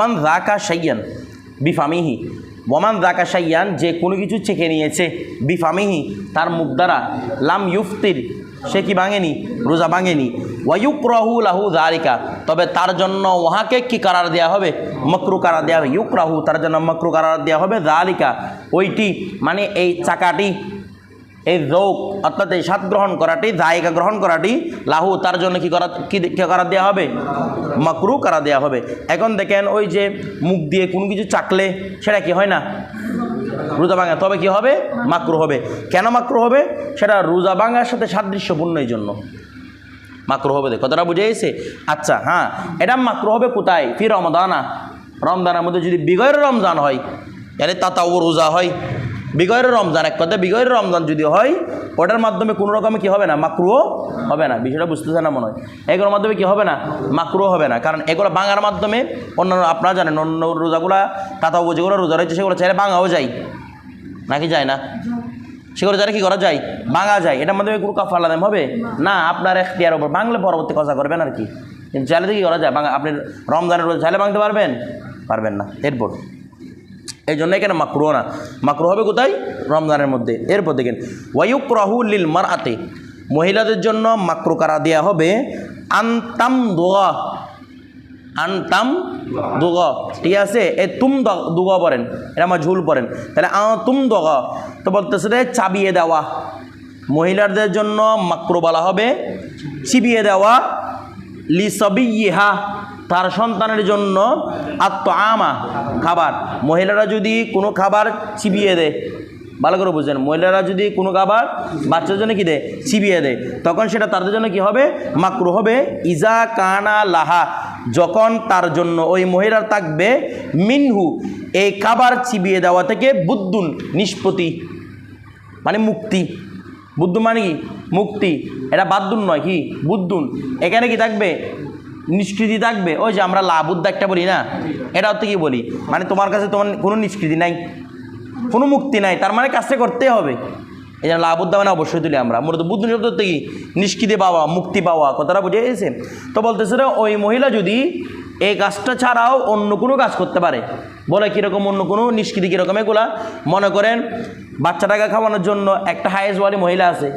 Oman রাকা সাইয়ান বিফামিহি। Oman রাকা সাইয়ান যে কোনো কিছু চেখে নিয়েছে বিফামিহি, তার মুখ দ্বারা। লাম ইউফতির, সে কি ভাঙেনি? রোজা ভাঙেনি। ওয়ায়ুক রাহু লাহু জারিকা তবে তার জন্য ওহাকে কি কারার দেওয়া হবে? মকরু কারার দেওয়া হবে। ইউক রাহু তার জন্য মকরু কারার দেওয়া হবে জালিকা ওইটি মানে এই চাকাটি এই রোগ অর্থাৎ এই স্বাদ গ্রহণ করাটি, জায়গা গ্রহণ করাটি, লাহু তার জন্য কি করা কি করা দেওয়া হবে? মাকরু করা দেওয়া হবে। এখন দেখেন ওই যে মুখ দিয়ে কোনো কিছু চাকলে সেটা কি হয় না? রোজা ভাঙা। তবে কি হবে? মাকরু হবে। কেন মাকরু হবে? সেটা রোজা ভাঙার সাথে সাদৃশ্যপূর্ণ এই জন্য। মাকরু হবে কথাটা বুঝে গেছে? আচ্ছা হ্যাঁ। এটা মাকরু হবে কোথায়? ফি রমদানা। রমজানের মধ্যে যদি বিগয়ের রমজান হয়, তাহলে তাতাও রোজা হয়। বিগয়ের রমজান, এক কথায় বিগয়ের রমজান যদি হয়, ওটার মাধ্যমে কোনো রকমে কি হবে না? মাকরুও হবে না। বিষয়টা বুঝতেছে না মনে হয়? এগুলোর মাধ্যমে কি হবে না? মাকরুও হবে না। কারণ এগুলো ভাঙার মাধ্যমে অন্যান্য, আপনারা জানেন অন্য রোজাগুলা তাতাও যেগুলো রোজা রয়েছে, সেগুলো চাইলে ভাঙাও যায়। নাকি যায় না? সেগুলো যারা কি করা যায়? ভাঙা যায়। এটার মাধ্যমে কোনো কাফার আলাদাম হবে? না, আপনার এখতিয়ার ওপর বাংলা পরবর্তী কথা করবেন আর কি। কিন্তু চাইলে কি করা যায়? ভাঙা আপনি রমজানের রোজ চাইলে ভাঙতে পারবেন? পারবেন না। এরপর। এই জন্য এখানে মাকরু না। মাকরু হবে কোথায়? রমজানের মধ্যে। এরপর দেখেন ওয়ায়ুক রাহুল মার আতে মহিলাদের জন্য মাকরু কারা দেওয়া হবে? আন্তাম দোয়া আনতাম দুগ ঠিক আছে? এ তুম দুগ পড়েন এটা আমার ঝুল পড়েন। তাহলে আ তুম দগ, তো বলতেছে রে চাবিয়ে দেওয়া। মহিলাদের জন্য মাকরু বলা হবে, চিবিয়ে দেওয়া লিসবি ইহা তার সন্তানের জন্য আত্ম আমা খাবার। মহিলারা যদি কোনো খাবার চিবিয়ে দেয়, ভালো করে বুঝছেন মহিলারা যদি কোনো খাবার বাচ্চার জন্য কি দেয়? চিবিয়ে দেয়। তখন সেটা তাদের জন্য কি হবে? মাকরু হবে। ইজা কানা লাহা, যখন তার জন্য ওই মহিলার থাকবে, মিনহু, এই খাবার চিবিয়ে দেওয়া থেকে বুদ্ধুন নিষ্পতি মানে মুক্তি। বুদ্ধু মানে কি? মুক্তি। এটা বাদ্দুন নয়, কি? বুদ্ধুন। এখানে কি থাকবে? নিষ্কৃতি থাকবে। ওই যে আমরা লাবুদ্ধ একটা বলি না? এটা হচ্ছে কি বলি? মানে তোমার কাছে তোমার কোনো নিষ্কৃতি নাই, কোনো মুক্তি নাই, তার মানে কাজটা করতে হবে। এই জন্য লাবুদ্ধা মানে অবশ্যই তুলি আমরা। মূলত বুদ্ধ শব্দ হচ্ছে কি? নিষ্কৃতি পাওয়া, মুক্তি পাওয়া, কথাটা বুঝে গেছে তো বলতেছে ওই মহিলা যদি এই কাজটা ছাড়াও অন্য কোনো কাজ করতে পারে, বলে কীরকম অন্য কোনো নিষ্কৃতি কীরকম এগুলা? মনে করেন বাচ্চাটাকে খাওয়ানোর জন্য একটা হায়েস্টওয়ালি মহিলা আছে,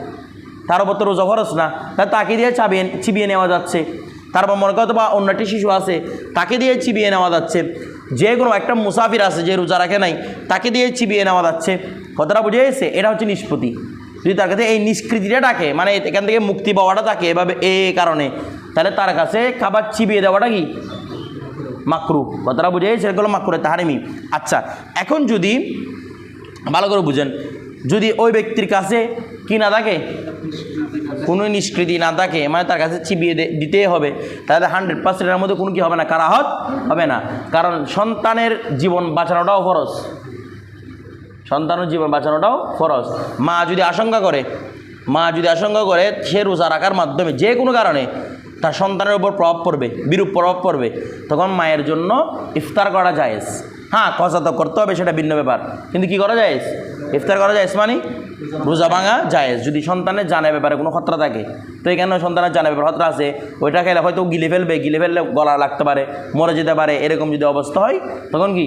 তার উপর তো রোজা খরচ না, তা তাকে দিয়ে চাবিয়ে চিবিয়ে নেওয়া যাচ্ছে। তারপর মনে করতো বা অন্য একটি শিশু আছে, তাকে দিয়ে চিবিয়ে নেওয়া যাচ্ছে। যে কোনো একটা মুসাফির আছে যে রোজা রাখে নাই, তাকে দিয়ে চিবিয়ে নেওয়া যাচ্ছে। কথাটা বুঝে গেছে? এটা হচ্ছে নিষ্পত্তি। যদি তার কাছে এই নিষ্কৃতিটা ডাকে মানে এখান থেকে মুক্তি পাওয়াটা থাকে এভাবে এ কারণে, তাহলে তার কাছে খাবার চিবিয়ে দেওয়াটা কি? মাকরু কথাটা বুঝে এগুলো মাকরু তাহারিমি আচ্ছা এখন যদি, ভালো করে বুঝেন যদি ওই ব্যক্তির কাছে কি না থাকে, কোনো নিষ্কৃতি না থাকে মানে তার কাছে চিবিয়ে দিতেই হবে, তাহলে হান্ড্রেড পার্সেন্টের মধ্যে কোনো কি হবে না, কারাহত হবে না। কারণ সন্তানের জীবন বাঁচানোটাও ফরজ। সন্তানের জীবন বাঁচানোটাও ফরজ। মা যদি আশঙ্কা করে, মা যদি আশঙ্কা করে, সে রোজা রাখার মাধ্যমে যে কোনো কারণে তার সন্তানের উপর প্রভাব পড়বে, বিরূপ প্রভাব পড়বে, তখন মায়ের জন্য ইফতার করা জায়েজ। হ্যাঁ কষা তো করতে হবে, সেটা ভিন্ন ব্যাপার। কিন্তু কি করা জায়েজ ইফতার করা জায়েজ মানে রোজা ভাঙা জায়েজ যদি সন্তানের জানার ব্যাপারে কোনো খতরা থাকে, তো এখানে সন্তানের জানার ব্যাপারে খতরা আছে? ওইটা খেলে হয়তো গিলে ফেলবে, গিলে ফেললে গলা লাগতে পারে, মরে যেতে পারে, এরকম যদি অবস্থা হয়, তখন কি?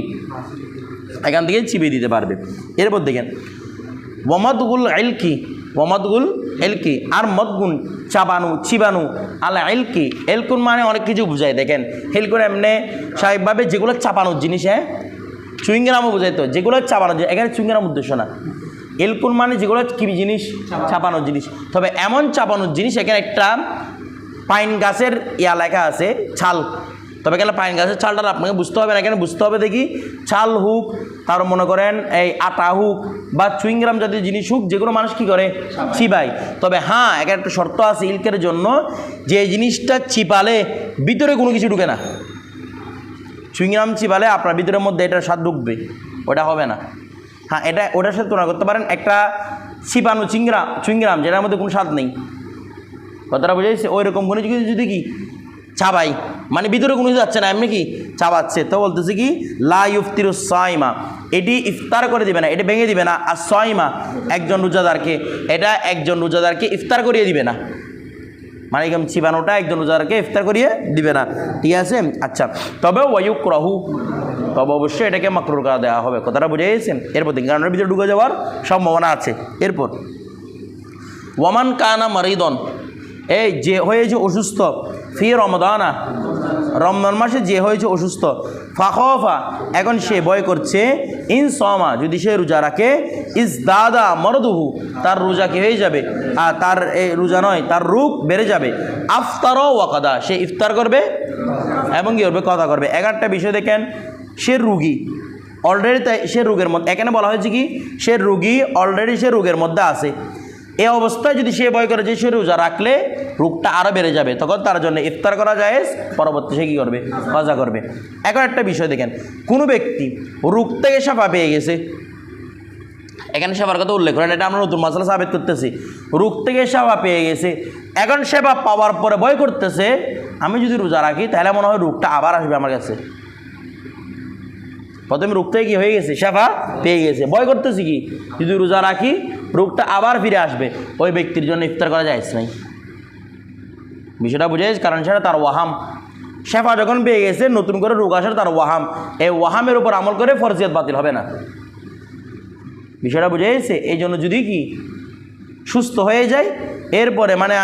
এখান থেকে চিবিয়ে দিতে পারবে। এরপর দেখেন, ওয়ামাদগুল এলকি ওয়ামাদগুল এলকি আর মদগুন চাবানু, চিবানু, আলা এলকি এলকুন মানে অনেক কিছু বুঝায়, দেখেন। হেলকুন এমনি স্বাভাবিকভাবে যেগুলো চাপানোর জিনিস হ্যাঁ? চুইংগ্রামও বোঝাই তো যেগুলো চাপানো জিনিস এখানে চুইংগ্রাম উদ্দেশ্য না। এলকুন মানে যেগুলো কি জিনিস চাপানোর জিনিস। তবে এমন চাপানোর জিনিস এখানে একটা পাইন গাছের ইয়া লেখা আছে ছাল। তবে গেলে পাইন গাছের ছালটা আপনাকে বুঝতে হবে না এখানে বুঝতে হবে দেখি ছাল হুক তার মনে করেন এই আটা হুক বা চুইংগ্রাম জাতীয় জিনিস হুক যেগুলো মানুষ কী করে? চিবাই তবে হ্যাঁ এখানে একটা শর্ত আছে ইলকের জন্য যে এই জিনিসটা চিপালে ভিতরে কোনো কিছু ঢুকে না। চুইংগ্রাম চিপালে আপনার ভিতরের মধ্যে এটার স্বাদ ঢুকবে। ওটা হবে না। হ্যাঁ এটা, ওটার সাথে তুলনা করতে পারেন, একটা চিপানো চিংরা চুইংগ্রাম যেটার মধ্যে কোনো স্বাদ নেই। কথাটা বুঝাইছে ওই রকম কোনো কিছু যদি কি? চাবাই মানে ভিতরে কোনো কিছু যাচ্ছে না, এমনি কি? চাবাচ্ছে তো বলতেছে কি, লা ইফতির সাইমা। এটি ইফতার করে দিবে না, এটি ভেঙে দিবে না। আর সাইমা একজন রোজাদারকে, এটা একজন রোজাদারকে ইফতার করিয়ে দিবে না। মানে একদম চিবানোটা একজন রোজাদারকে ইফতার করিয়ে দিবে না। ঠিক আছে? আচ্ছা। তবে ওয়ুক রাহু তবে অবশ্যই এটাকে মাকরুর করা দেওয়া হবে। কথাটা বুঝে গেছেন? এরপর কারণের ভিতরে ঢুকে যাওয়ার সম্ভাবনা আছে। এরপর, ওয়ামান কানা মারিদন, এই যে হয়েছে অসুস্থ, ফি রমদানা রমজান মাসে যে হয়েছে অসুস্থ ফাখফা এখন সে ভয় করছে, ইন সমা যদি সে রোজা রাখে ইস দাদা মরদুহু, তার রোজা কি হয়ে যাবে? আর তার এই রোজা নয়, তার রূপ বেড়ে যাবে। আফতারও ওয়াকাদা, সে ইফতার করবে এবং কি করবে? কথা করবে। এগারোটা বিষয় দেখেন, সে রুগী অলরেডি সে রোগের মধ্যে, এখানে বলা হয়েছে কি? সে রুগী অলরেডি সে রোগের মধ্যে আছে। এই অবস্থায় যদি সে ভয় করে যে সে রোজা রাখলে রোগটা আরও বেড়ে যাবে, তখন তার জন্য ইফতার করা যায় পরবর্তী সে কী করবে? কাজা করবে। এখন একটা বিষয় দেখেন, কোনো ব্যক্তি রোগ থেকে সাফা পেয়ে গেছে? এখানে সেবার কথা উল্লেখ করেন, এটা আমরা নতুন মশলা সাবেত করতেছি। রোগ থেকে সেবা পেয়ে গেছে, এখন সেবা পাওয়ার পরে ভয় করতেছে, আমি যদি রোজা রাখি, তাহলে মনে হয় রোগটা আবার আসবে আমার কাছে। প্রথমে রোগ থেকে কি হয়ে গেছে? সেবা পেয়ে গেছে। ভয় করতেছি কি? যদি রোজা রাখি রোগটা আবার ফিরে আসবে। ওই ব্যক্তির জন্য ইফতার করা যায় নাই। বিষয়টা বুঝে? কারণ সেটা তার ওয়াহাম। শেফা যখন পেয়ে গেছে, নতুন করে রোগ আসার তার ওয়াহাম। এই ওয়াহামের উপর আমল করে ফরজিয়াত বাতিল হবে না। বিষয়টা বুঝে গেছে এই জন্য যদি কি সুস্থ হয়ে যায় এরপরে মানে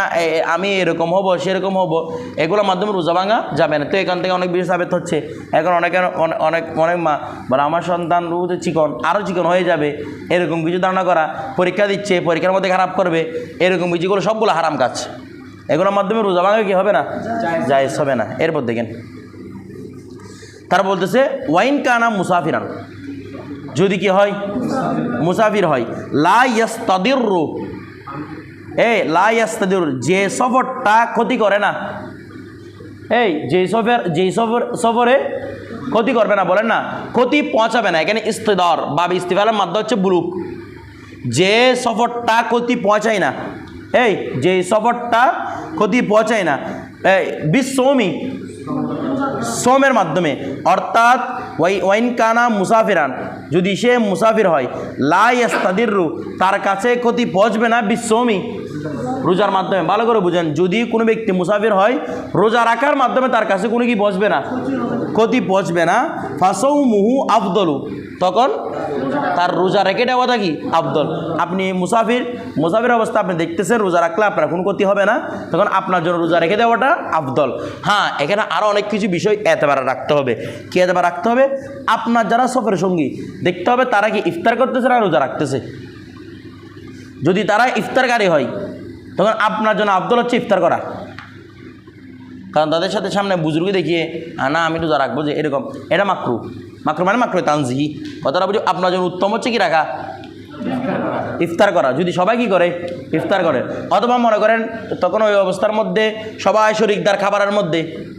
আমি এরকম হব সেরকম হব এগুলোর মাধ্যমে রোজা ভাঙা যাবে না। তো এখান থেকে অনেক বেশি সাবেত হচ্ছে। এখন অনেকে অনে- অনেক অনেক মা বলে আমার সন্তান রোদে চিকন আরও চিকন হয়ে যাবে। এরকম কিছু ধারণা করা পরীক্ষা দিচ্ছে পরীক্ষার মধ্যে খারাপ করবে এরকম কিছুগুলো সবগুলো হারাম কাজ। এগুলোর মাধ্যমে রোজা ভাঙা কি হবে না? জায়েজ হবে না। এরপর দেখেন। তারা বলতেছে ওয়াইন কানা মুসাফিরান। যদি কি হয়? মুসাফির হয়। লা ইয়াস্তাদির এই, লা ইয়াস্তাদির, যে সফরটা ক্ষতি করে না। এই যেই সফর যেই সফর, সফরে ক্ষতি করবে না, বলেন না। ক্ষতি পৌঁছাবে না, এখানে ইস্তেদর বা ইস্তিফালের মাধ্যমে হচ্ছে বুলুক। যে সফরটা ক্ষতি পৌঁছায় না, এই, যে সফরটা ক্ষতি পৌঁছায় না, এই, বিশ্বমি সোমের মাধ্যমে। অর্থাৎ ওয়াই ওয়াইনকানা মুসাফিরান। যদি সে মুসাফির হয় লাইস্তাদিরু তার কাছে ক্ষতি পৌঁছবে না বিশ্বমি রোজার মাধ্যমে, ভালো করে বুঝেন, যদি কোনো ব্যক্তি মুসাফির হয়, রোজা রাখার মাধ্যমে তার কাছে কোনো কি বসবে না? ক্ষতি পৌঁছবে না। ফাঁসৌ মুহু আফদলু। তখন তার রোজা রেখে দেওয়াটা কি? আফদল। আপনি মুসাফির মুসাফির অবস্থা আপনি দেখতেছেন, রোজা রাখলে আপনার কোনো ক্ষতি হবে না। তখন আপনার জন্য রোজা রেখে দেওয়াটা আফদল। হ্যাঁ এখানে আরও অনেক কিছু বিষয় এতবার রাখতে হবে। কি এতবার রাখতে হবে? আপনার যারা সফরের সঙ্গী দেখতে হবে তারা কি ইফতার করতেছে না রোজা রাখতেছে? যদি তারা ইফতারকারী হয় তখন আপনার জন্য আফদল হচ্ছে ইফতার করা। কারণ তাদের সাথে সামনে বুজুর্গি দেখিয়ে "আ, না আমি রোজা রাখব যে এরকম। এটা মাকরু। মাকরু মানে মাকরু তানজিহি। কথাটা বুঝি আপনার জন্য উত্তম হচ্ছে কি রাখা? ইফতার করা। যদি সবাই কি করে? ইফতার করে। অথবা মনে করেন তখন ওই অবস্থার মধ্যে সবাই শরিকদার খাবারের মধ্যে।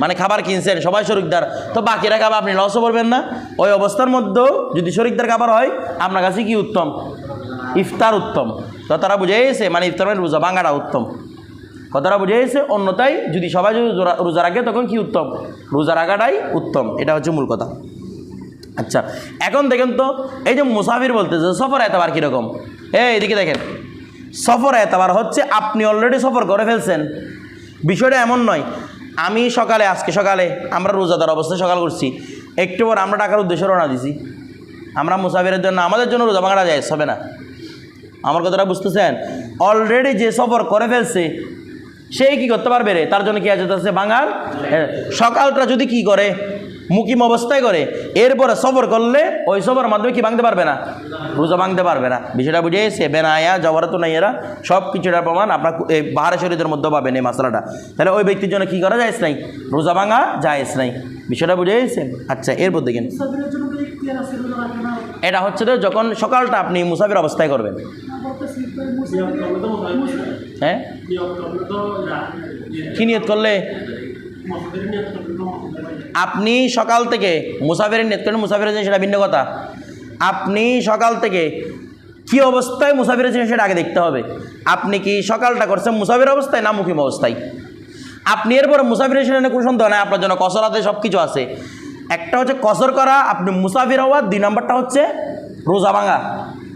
মানে খাবার কিনছেন সবাই শরিকদার। তো বাকিরা খাবার আপনি লসও করবেন না। ওই অবস্থার মধ্যেও যদি শরিকদার খাবার হয় আপনার কাছে কি উত্তম? ইফতার উত্তম। তো তারা বুঝে গেছে মানে ইফতার মানে রোজা ভাঙাটা উত্তম। কথাটা বুঝে গেছে অন্যতাই যদি সবাই যদি রোজা- রাখে, তখন কি উত্তম? রোজা রাখাটাই উত্তম। এটা হচ্ছে মূল কথা। আচ্ছা এখন দেখেন তো, এই যে মুসাফির বলতেছে, সফর এতবার কীরকম? এই এদিকে দেখেন, সফর এতবার হচ্ছে, আপনি অলরেডি সফর করে ফেলছেন। বিষয়টা এমন নয়, আমি সকালে, আজকে সকালে, আমরা রোজাদার অবস্থায় সকাল করছি। একটু পর আমরা টাকার উদ্দেশ্যে রওনা দিছি। আমরা মুসাফিরের জন্য, আমাদের জন্য রোজা ভাঙাটা যায়, হবে না। আমার কথাটা বুঝতেছেন? অলরেডি যে সফর করে ফেলছে সেই কি করতে পারবে রে? তার জন্য কি আছে আছে বাঙাল? সকালটা যদি কি করে? মুকিম অবস্থায় করে, এরপরে সফর করলে ওই সফরের মাধ্যমে কি ভাঙতে পারবে না? রোজা ভাঙতে পারবে না। বিষয়টা বুঝে এসে বেনায়া তো নাই এরা। সব কিছুটা প্রমাণ আপনার এই বাহারে শরীরের মধ্যে পাবেন এই মশলাটা তাহলে ওই ব্যক্তির জন্য কি করা যায় নাই? রোজা ভাঙা যায় নাই। বিষয়টা বুঝে আচ্ছা এরপর দেখেন। এটা হচ্ছে তো যখন সকালটা আপনি মুসাফির অবস্থায় করবেন। মুসাফির মুসাফির হ্যাঁ? কি নিয়ত করলে? আপনি সকাল থেকে মুসাফিরের নিয়ত করেন মুসাফিরের জন্য সেটা ভিন্ন কথা। আপনি সকাল থেকে কি অবস্থায় মুসাফিরের জন্য সেটা আগে দেখতে হবে। আপনি কি সকালটা করছেন মুসাফির অবস্থায় না মুখিম অবস্থায়? আপনি এরপরে মুসাফিরের সেখানে কোনো সন্দেহ নাই, আপনার জন্য কসর আছে সব কিছু আছে। একটা হচ্ছে কসর করা আপনি মুসাফির হওয়া দুই নম্বরটা হচ্ছে রোজা ভাঙা।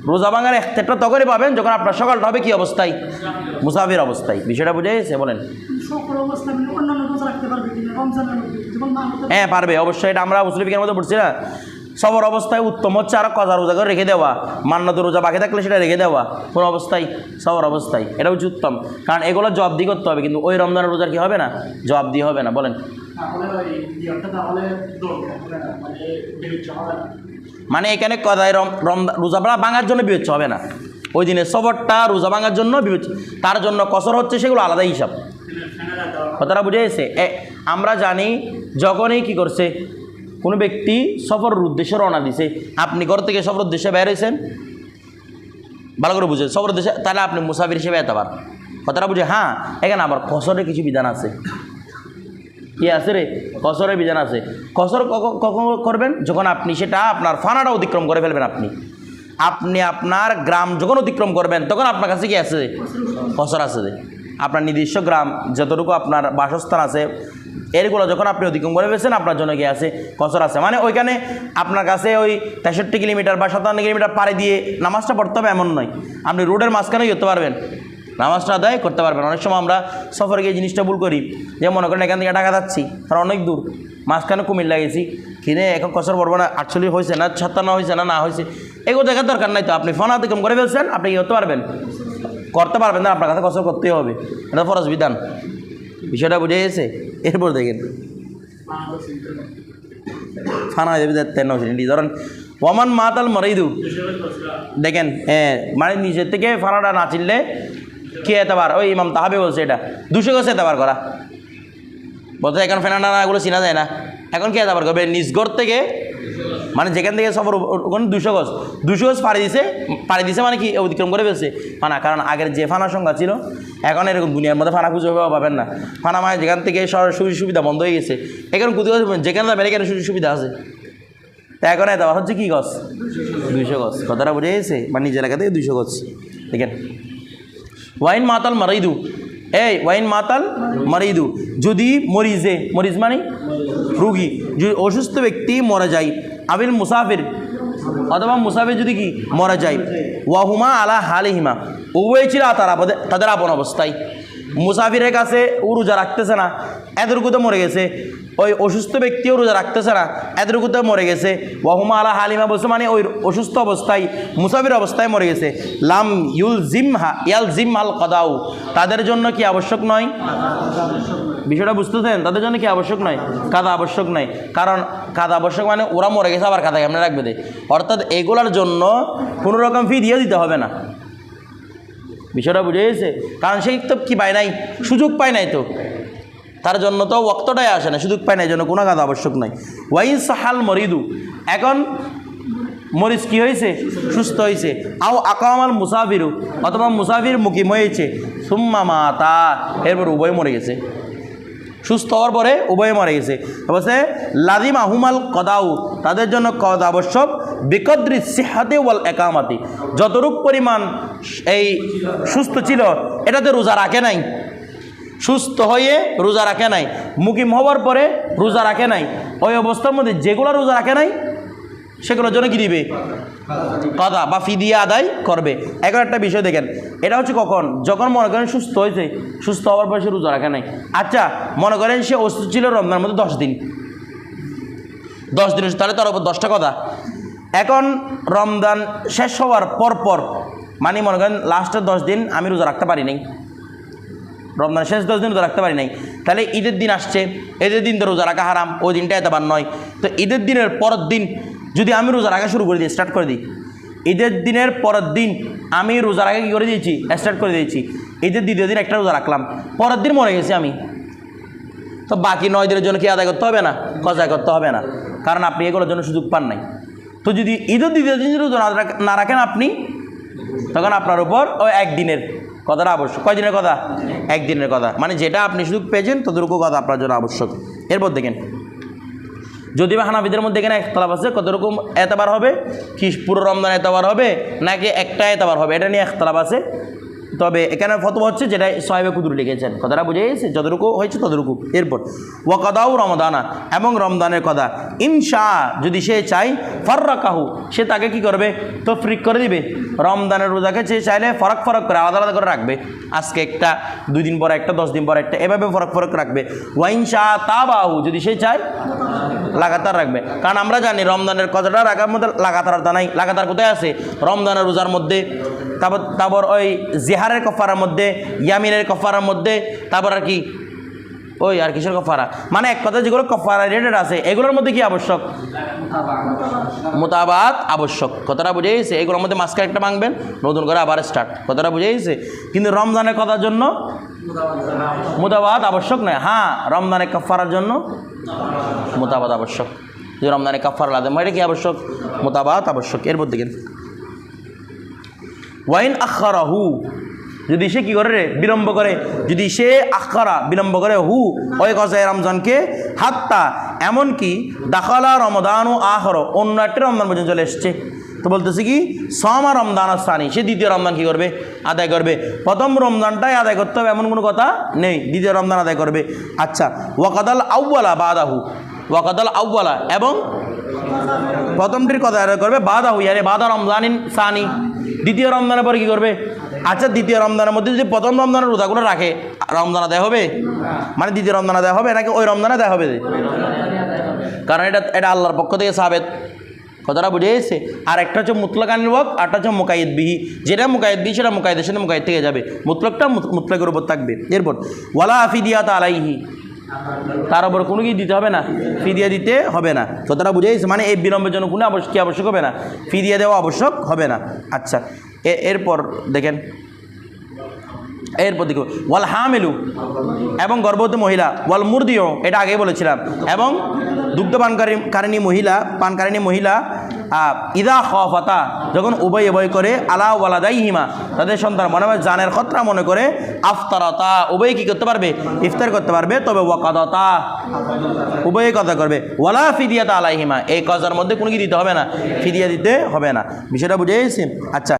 রোজা ভাঙার একটা তখনই পাবেন যখন আপনার সকালটা হবে কি অবস্থায়? মুসাফির অবস্থায়। বিষয়টা বুঝে গেছে? বলেন। হ্যাঁ পারবে। অবশ্যই এটা আমরা মুসলিমের মধ্যে পড়ছি না। সবর অবস্থায় উত্তম হচ্ছে আর কজা রোজা করে রেখে দেওয়া। মান্যত রোজা বাকি থাকলে সেটা রেখে দেওয়া। কোন অবস্থায় সবর অবস্থায়। এটা হচ্ছে উত্তম। কারণ এগুলো জবাব দিয়ে করতে হবে কিন্তু ওই রমজানের রোজার কি হবে না? জবাব দিয়ে হবে না। বলেন। মানে এখানে কথায় রম রম, রোজা ভাঙা- ভাঙার জন্য বিবেচ্য হবে না। ওই দিনে সবরটা রোজা ভাঙার জন্য বিবেচ্য। তার জন্য কসর হচ্ছে সেগুলো আলাদা হিসাব। কথাটা বুঝে গেছে? আমরা জানি যখনই কি করছে, কোনো ব্যক্তি সফরের উদ্দেশ্যে রওনা দিছে। আপনি ঘর থেকে সফর উদ্দেশ্যে বের হয়েছেন? ভালো করে বুঝে সফর উদ্দেশ্যে তাহলে আপনি মুসাফির হিসেবে যেতে পার কথাটা বুঝে হ্যাঁ এখানে আবার কসরের কিছু বিধান আছে। কি আছে রে? কসরের বিধান আছে। কসর কখন- করবেন? যখন আপনি সেটা আপনার ফানাটা অতিক্রম করে ফেলবেন আপনি। আপনি আপনার গ্রাম যখন অতিক্রম করবেন, তখন আপনার কাছে কি আছে? কসর আছে আপনার নির্দিষ্ট গ্রাম, যতটুকু আপনার বাসস্থান আছে, এরগুলো যখন আপনি অতিক্রম করে ফেলছেন, আপনার জন্য কি আছে? কসর আছে। মানে ওইখানে আপনার কাছে ওই তেষট্টি কিলোমিটার বা সাতান্ন কিলোমিটার পাড়ে দিয়ে নামাজটা পড়তে হবে এমন নয়। আপনি রোডের মাঝখানেই করতে পারবেন। নামাজটা আদায় করতে পারবেন। অনেক সময় আমরা সফরে গিয়ে জিনিসটা ভুল করি। যে মনে করেন এখান থেকে ঢাকা যাচ্ছি কারণ অনেক দূর। মাঝখানে কুমিল্লা গেছি, কিনে এখন কসর পড়ব না আটচল্লিশ হয়েছে না ছাত্তান্ন হয়েছে না না হয়েছে। এগুলো দেখার দরকার নাই তো। আপনি ফোন অতিক্রম করে ফেলছেন, আপনি কি করতে পারবেন? করতে পারবেন না, আপনার কাছে কসর করতেই হবে। এটা ফরজ বিধান। বিষয়টা বুঝে গেছে? এরপর দেখেন। ফানা দেবে তেন ধরেন ওমান মাতাল মরাইদু দেখেন হ্যাঁ মানে নিজের থেকে ফানাটা না চিনলে কে এতবার ওই ইমাম তাহাবে বলছে এটা। দুশো গছে এতবার করা। বলতে এখন এগুলো চিনা যায় না। এখন কে এতবার করবে? নিজ ঘর থেকে মানে যেখান থেকে সফর দুশো গজ। দুশো গজ পাড়ি দিছে। পাড়ি দিছে মানে কি? অতিক্রম করে ফেলছে। ফানা, কারণ আগের যে ফানার সংখ্যা ছিল, এখন এরকম দুনিয়ার মধ্যে ফানা খুঁজে পাবেন না। ফানা মানে যেখান থেকে সুযোগ সুবিধা বন্ধ হয়ে গেছে। এখন কুদি গজ যেখানে যাবেন, এখানে সুযোগ সুবিধা আছে। তা এখন এত হচ্ছে কি গছ দুইশো গছ কথাটা বুঝে গেছে? মানে নিজের এলাকা থেকে দুইশো গছ দেখেন। ওয়াইন মাতাল মারাইদু এই ওয়াইন মাতাল মারাইদু যদি মরিজে, মরিজ মানে রুগী। যদি অসুস্থ ব্যক্তি মরা যায়, আবিল মুসাফির, অথবা মুসাফির যদি কি মরা যায়, ওয়াহুমা আলা হালিহিমা। উভয় ছিল তারা, তাদের আপন অবস্থায়। মুসাফিরের কাছে উরুজা রোজা রাখতেছে না। এতটুকুতে মরে গেছে। ওই অসুস্থ ব্যক্তিও রোজা রাখতেছে না, এতটুকুতে মরে গেছে। ওয়াহুমা আলা হালিমা বলছে মানে ওই অসুস্থ অবস্থায়, মুসাফির অবস্থায় মরে গেছে। লাম ইউল জিম হা ইয়াল জিম আল কদাউ। তাদের জন্য কি আবশ্যক নয়? বিষয়টা বুঝতেছেন? তাদের জন্য কি আবশ্যক নয়? কাদা আবশ্যক নয়। কারণ কাদা আবশ্যক মানে ওরা মরে গেছে, আবার কাদা কেমনে রাখবে দে? অর্থাৎ এগুলোর জন্য কোনো রকম ফি দিয়ে দিতে হবে না। বিষয়টা বুঝে গেছে? কারণ সেই তো কি পায় নাই? সুযোগ পায় নাই তো। তার জন্য তো ওক্তটাই আসে না, সুযোগ পায় না, এই জন্য কোনো কাজ আবশ্যক নাই। ওয়াইন সাহাল মরিদু, এখন মরিচ কি হয়েছে? সুস্থ হয়েছে। আও আকামাল মুসাফিরু, অথবা মুসাফির মুকিম হয়েছে সুম্মা মাতা, এরপর উভয় মরে গেছে। সুস্থ হওয়ার পরে উভয়ে মরে গেছে। অবশ্যই লাদিম আহুমাল কদাউ, তাদের জন্য কদ আবশ্যক, বিকদ্রি সিহাতে ওয়াল একামাতি। যতটুক পরিমাণ এই সুস্থ ছিল, এটাতে রোজা রাখে নাই। সুস্থ হয়ে রোজা রাখে নাই। মুকিম হওয়ার পরে রোজা রাখে নাই। ওই অবস্থার মধ্যে যেগুলো রোজা রাখে নাই, সেগুলোর জন্য কী দিবে? কাদা বা ফিদিয়া আদায় করবে। এখন একটা বিষয় দেখেন, এটা হচ্ছে কখন? যখন মনে করেন সুস্থ হয়েছে, সুস্থ হওয়ার পর সে রোজা রাখে নাই। আচ্ছা মনে করেন সে অসুস্থ ছিল রমজানের মধ্যে দশ দিন। দশ দিন তাহলে তার উপর দশটা কথা এখন রমজান শেষ হওয়ার পর পর মানে মনে করেন লাস্টের দশ দিন আমি রোজা রাখতে পারি নাই। রমজান শেষ দশ দিন রোজা রাখতে পারি নাই। তাহলে ঈদের দিন আসছে, ঈদের দিন তো রোজা রাখা হারাম, ওই দিনটা এতবার নয়। তো ঈদের দিনের পরের দিন যদি আমি রোজা রাখা শুরু করে দিই স্টার্ট করে দিই। ঈদের দিনের পরের দিন আমি রোজা রাখা কী করে দিয়েছি? স্টার্ট করে দিয়েছি। ঈদের দ্বিতীয় দিন একটা রোজা রাখলাম। পরের দিন মরে গেছি আমি। তো বাকি নয় দিনের জন্য কি আদায় করতে হবে না? কজায় করতে হবে না। কারণ আপনি এগুলোর জন্য সুযোগ পান নাই। তো যদি ঈদের দ্বিতীয় দিন রোজা না রাখেন আপনি, তখন আপনার উপর ওই একদিনের কথাটা আবশ্যক। কয় দিনের কথা? একদিনের কথা। মানে যেটা আপনি শুধু পেয়েছেন, ততটুকু কথা আপনার জন্য আবশ্যক। এরপর দেখেন, যদি বা হানাফিদের মধ্যে এখানে একতলাপ আছে কত রকম এতবার হবে? কি পুরো রমজান এতবার হবে, নাকি একটা এতবার হবে? এটা নিয়ে একতলাপ আছে। তবে এখানে ফতোয়া হচ্ছে যেটা সাহেবে কুদুর লিখেছেন। কথাটা বুঝে গেছে? যতটুকু হয়েছে ততটুকু। এরপর ওয়াকাদাউ রমদানা এবং রমদানের কথা। ইনশা, যদি সে চাই ফার্রাকাহু, সে তাকে কি করবে? তো ফ্রিক করে দিবে। রমদানের রোজাকে সে চাইলে ফরক ফরক করে, আলাদা আলাদা করে রাখবে। আজকে একটা, দুই দিন পর একটা, দশ দিন পর একটা, এভাবে ফরক ফরক রাখবে। ওয়াইন শাহ তা বাহু যদি সে চায় লাগাতার রাখবে। কারণ আমরা জানি রমজানের কথাটা রাখার মধ্যে লাগাতারতা নাই। লাগাতার কোথায় আছে? রমজানের রোজার মধ্যে। তারপর তারপর ওই জেহারের কফারার মধ্যে, ইয়ামিনের কফারার মধ্যে, তারপর আর কি ওই আর কিসের কফারা? মানে এক কথা যেগুলো কফারা রিলেটেড আছে, এগুলোর মধ্যে কি আবশ্যক? মোতাবাত আবশ্যক। কথাটা বুঝে গেছে? এগুলোর মধ্যে মাঝখানে একটা ভাঙবেন, নতুন করে আবার স্টার্ট কথাটা বুঝে গেছে? কিন্তু রমজানের কথার জন্য মোতাবাত আবশ্যক নয়। হ্যাঁ রমজানের কফারার জন্য মোতাবাত আবশ্যক। যে রমজানে কাফার লাদেম এটা কি আবশ্যক? মোতাবাত আবশ্যক। এরপর দেখেন। ওয়াইন আখারাহু, যদি সে কি করে রে? বিলম্ব করে। যদি সে আখারা, বিলম্ব করে, হু, ওই গজায় রমজানকে, হাত্তা, এমনকি দাখালা রমদান আহর অন্য একটা রমদান পর্যন্ত চলে এসছে। তো বলতেছে কি সমা রমদান আসানি সে দ্বিতীয় রমদান কি করবে? আদায় করবে। প্রথম রমজানটাই আদায় করতে হবে, এমন কোনো কথা নেই। দ্বিতীয় রমজান আদায় করবে। আচ্ছা ওয়াকাদাল আউ্বালা বাদাহু ওয়াকাদাল আউ্বালা এবং প্রথমটির কথা করবে বাধা হুইয়ারে বাধা রমজানিন সানি। দ্বিতীয় রমজানের পরে কী করবে? আচ্ছা দ্বিতীয় রমজানের মধ্যে যদি প্রথম রমজানের রোজাগুলো রাখে, রমজান আদায় হবে? মানে দ্বিতীয় রমজান আদায় হবে নাকি ওই রমজান আদায় হবে? কারণ এটা এটা আল্লাহর পক্ষ থেকে সাবেত। কথাটা বুঝে এসেছে আর একটা হচ্ছে মুতলকানির ওয়াক আর একটা হচ্ছে মুকাইদ বিহি। যেটা মুকাইদ বিহি, সেটা মুকাইদের সাথে মুকাইদ থেকে যাবে। মুতলকটা মুত- মুতলকের উপর থাকবে। এরপর, ওয়ালা আফিদিয়াত আলাইহি। তার উপর কোনো কি দিতে হবে না ফিদিয়া দিতে হবে না। কথাটা বুঝে গেছে মানে এই বিলম্বের জন্য কোনো আবশ্যক, কি আবশ্যক হবে না। ফিদিয়া দেওয়া আবশ্যক হবে না। আচ্ছা এরপর দেখেন, এরপর দেখো, ওয়াল হামেলু, এবং গর্ভবতী মহিলা, ওয়াল মুরদিও এটা আগেই বলেছিলাম, এবং দুগ্ধ পানকারী কারিণী মহিলা পানকারিণী মহিলা ইদা খফাতা, যখন উভয় উভয় করে, আলা ওয়ালাদাই হিমা তাদের সন্তান মনে হয় জানের খতরা মনে করে, আফতারতা, উভয় কি করতে পারবে? ইফতার করতে পারবে, তবে ওয়াকাদতা, উভয়ে কথা করবে। ওয়ালা ফিদিয়াতা আলাইহিমা, এই কজার মধ্যে কোনো কি দিতে হবে না, ফিদিয়া দিতে হবে না। বিষয়টা বুঝে গেছি আচ্ছা।